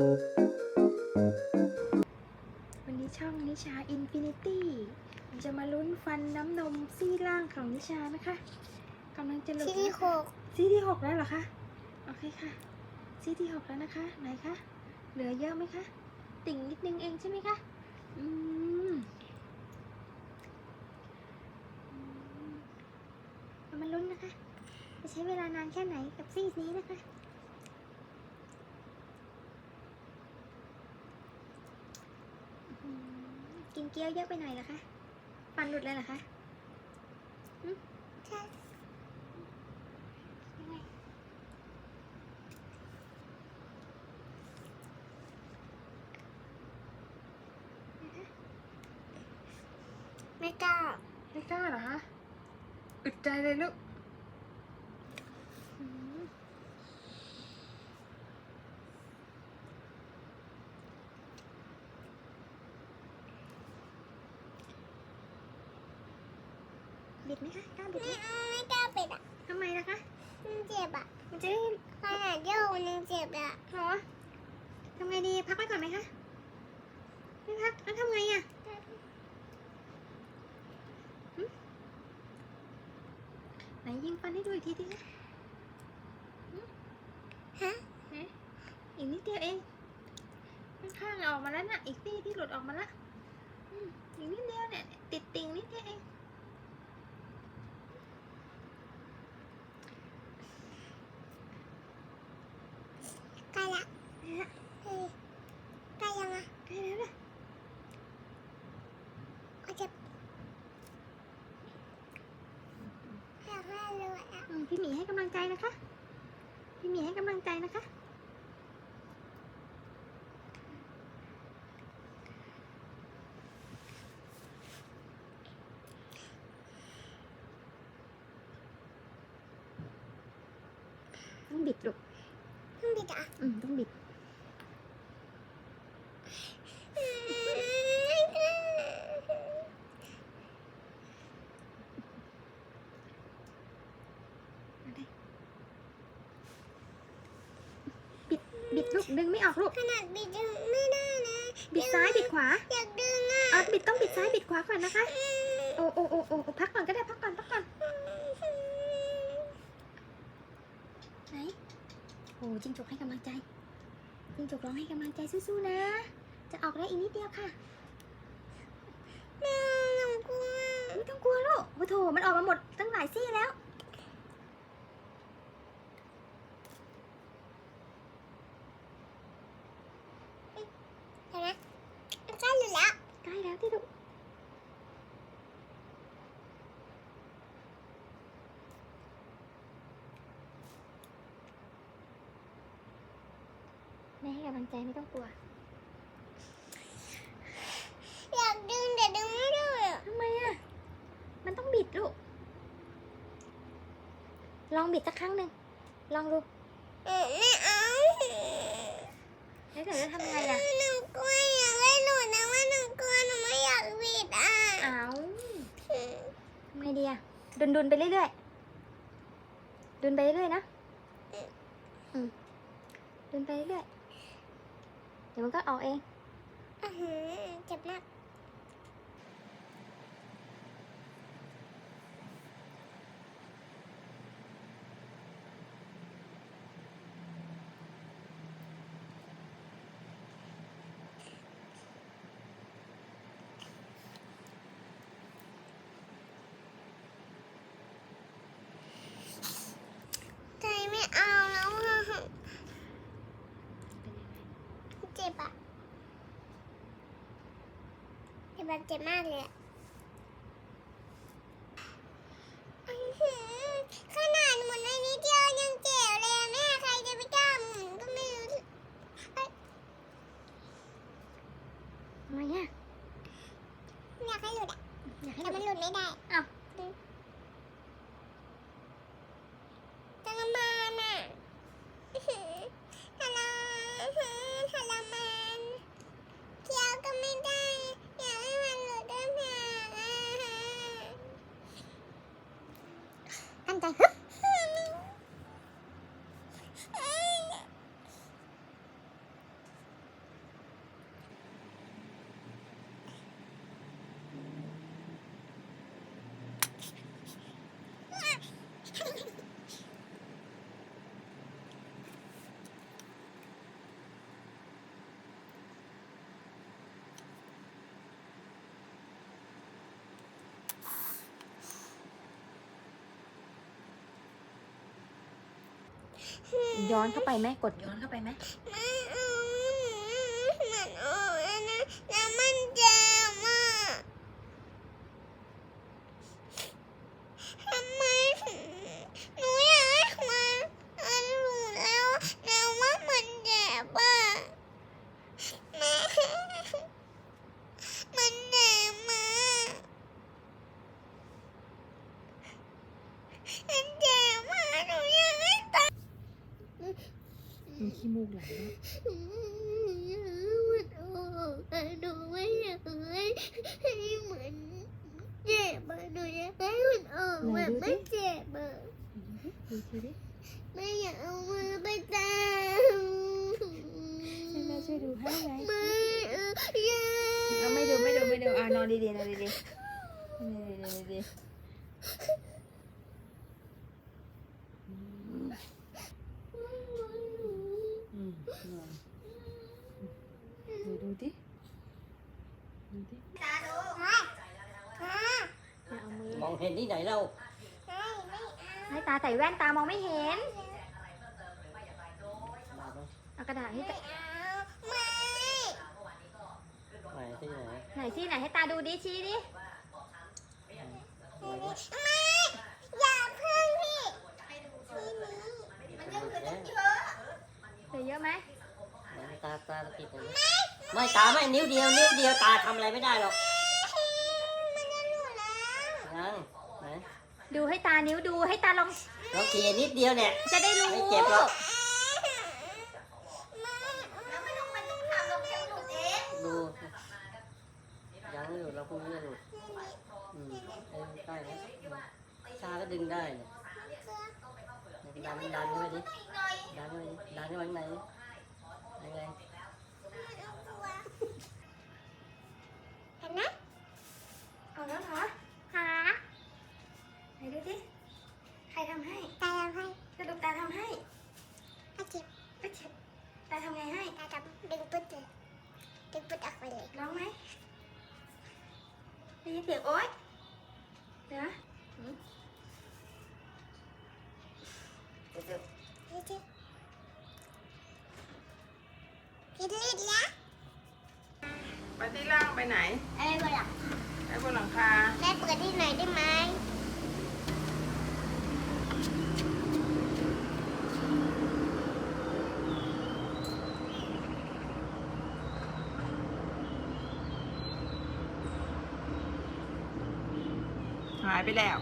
วันนี้ช่องนิชาอินฟินิตี้จะมาลุ้นฟันน้ำนมซี่ล่างของนิชานะคะกำลังจะหลุดที่ที่หกซี่ที่หกแล้วเหรอคะ โอเคค่ะ ซี่ที่หกแล้วนะคะ ไหนคะ เหลือเยอะไหมคะ ติ่งนิดนึงเองใช่ไหมคะ อืมอืมเรามาลุ้นนะคะ จะใช้เวลานานแค่ไหนกับซี่นี้นะคะ อืม กินเกี๊ยวเยอะไปหน่อยเหรอคะ ฟันหลุดเลยเหรอคะใช่ยังไงไม่กล้า ไม่กล้าเหรอคะอึดใจเลยลูก บิดไหมคะกล้าบิดไหมไม่เอาไม่กล้าเป็ดอะทำไมนะคะมันเจ็บอะมันจะได้ขนาดโยกมันยังเจ็บเลยอะหรอทำไงดีพักไว้ก่อนไหมคะไม่พักแล้วทำไงอะไหนยิงฟันให้ดูอีกทีดิคะฮะไหนอีกนิดเดียวเองข้างๆออกมาแล้วนะอีกซี่ที่หลุดออกมาละอืมอีกนิดเดียวเนี่ยติดติ่งนิดเดียวเอง ใกล้ละ เนี่ย เฮ้ยใกล้ยังอะ ใกล้แล้วนะ ก็เจ็บอยากให้เลยอะ อืม พี่หมีให้กำลังใจนะคะ พี่หมีให้กำลังใจนะคะต้องบิดลูกเพิ่งบิดอะ อืม ต้องบิด บิดบิดลูกดึงไม่ออกลูกขนาดบิดยังไม่ได้นะบิดซ้ายบิดขวาอยากดึงอะเอาบิดต้องบิดซ้ายบิดขวาก่อนนะคะ โอ้โอ้โอ้โอ้พักก่อนก็ได้พักก่อนพักก่อนไหนโอ้จิงจกให้กำลังใจจิงจกร้องให้กำลังใจสู้ๆนะ จะออกได้อีกนิดเดียวค่ะแม่หนูกลัวไม่ต้องกลัวลูกโอ้โถมันออกมาหมดตั้งหลายซี่แล้ว เห็นไหมมันใกล้หลุดแล้ว ใกล้แล้วที่ลูกแม่ให้กำลังใจไม่ต้องกลัว อยากดึงแต่ดึงไม่ได้อะทำไมอะ มันต้องบิดลูก ลองบิดสักครั้งหนึ่ง ลองดูเออไม่เอา แล้วเดี๋ยวจะทำไงอะ หนูกลัวอยากให้หลุดนะว่าหนูกลัวหนูไม่อยากบิดอะ อ้าวทำไงดีอะ ดุ นดุนๆไปเรื่อยๆ ดุนไปเรื่อยๆนะอืมดุนไปเรื่อยๆเดี๋ยวมันก็ออกเองอื้อหือเจ็บมาก ใจไม่เอาแล้วอะเจ็ บอะเจ็บแบบเจ็บมากเลยอะอื้อหือขนาดหมุนในนิดเดียวยังเจ็บเลยอะแม่ใครจะไปกล้าหมุนก็ไม่รู้เอ้ยทำไมอะอยากให้หลุดอะอยากให้แต่มัมันนหลุดไม่ได้อ้าว ทรมานอะอื้อหือทรมานอื้อหือทรมานเคี้ยวก็ไม่ได้ อยากให้มันหลุดด้วยเพียงอะ ตั้งใจฮึบ ย้อนเข้าไปไหมกดย้อนเข้าไปไหมไม่เอามันออกแล้วนะแล้วมันเจ็บอะทำไมถึงหนูอยากให้มันมันรู้แล้วแล้วว่ามันเจ็บอะแม่มันเจ็บมากมันเจ็บมากหนูอยากให้ตาย มีขี้มูกไหลด้วยมันออกแต่หนูไม่อยากให้ให้มันเจ็บอะหนูอยากให้มันออกแบบไม่เจ็บอะดูทีดิไม่อยากเอามือไปแตะให้แม่ช่วยดูให้ไหมไม่เออยาเอาไม่ดูไม่ดูไม่ดูอะนอนดีๆนอนดีๆนอนดีๆอืมนอนดูดูดิดูดิ ตาดูไม่ อย่าเอามือ มองเห็นที่ไหนเราไม่ไม่ให้ตาใส่แว่นตามองไม่เห็นมาไหมเอากระดาษให้ตาไม่ไหนที่ไหนไหนที่ไหนให้ตาดูดิชี้ดิไหนวะไม่อย่าเพิ่งพี่ทีนี้มันยังเหลือตั้งเยเหลือเยอะไหมไหนตาตาติดไหนไม่ตาไม่นิ้วเดียวนิ้วเดียวตาทำอะไรไม่ได้หรอกมันจะหลุดแล้วยังไหน ดูให้ตานิ้วดูให้ตาลอง เราเขียนิดเดียวเนี่ย จะได้รู้ไม่เจ็บหรอก แล้วไม่ต้องมันต้องทำเราแค่หลุดเองดูยังไม่หลุดเราพรุ่งนี้จะหลุดอืมไอ้ใกล้แล้วชาก็ดึงได้เนี่ยดันดันเข้าไปดิดันเข้าไปดิดันเข้าไปข้างในดิยังไง เลยร้องไหมได้ยินเสียงโอ๊ยเดี๋ยวนะอาจิบกินลิ้นละไปที่ล่างไปไหนเอ้ยเวลาไปบนหลังคาแม่เปิดที่ไหนได้ไหม หายไปแล้ว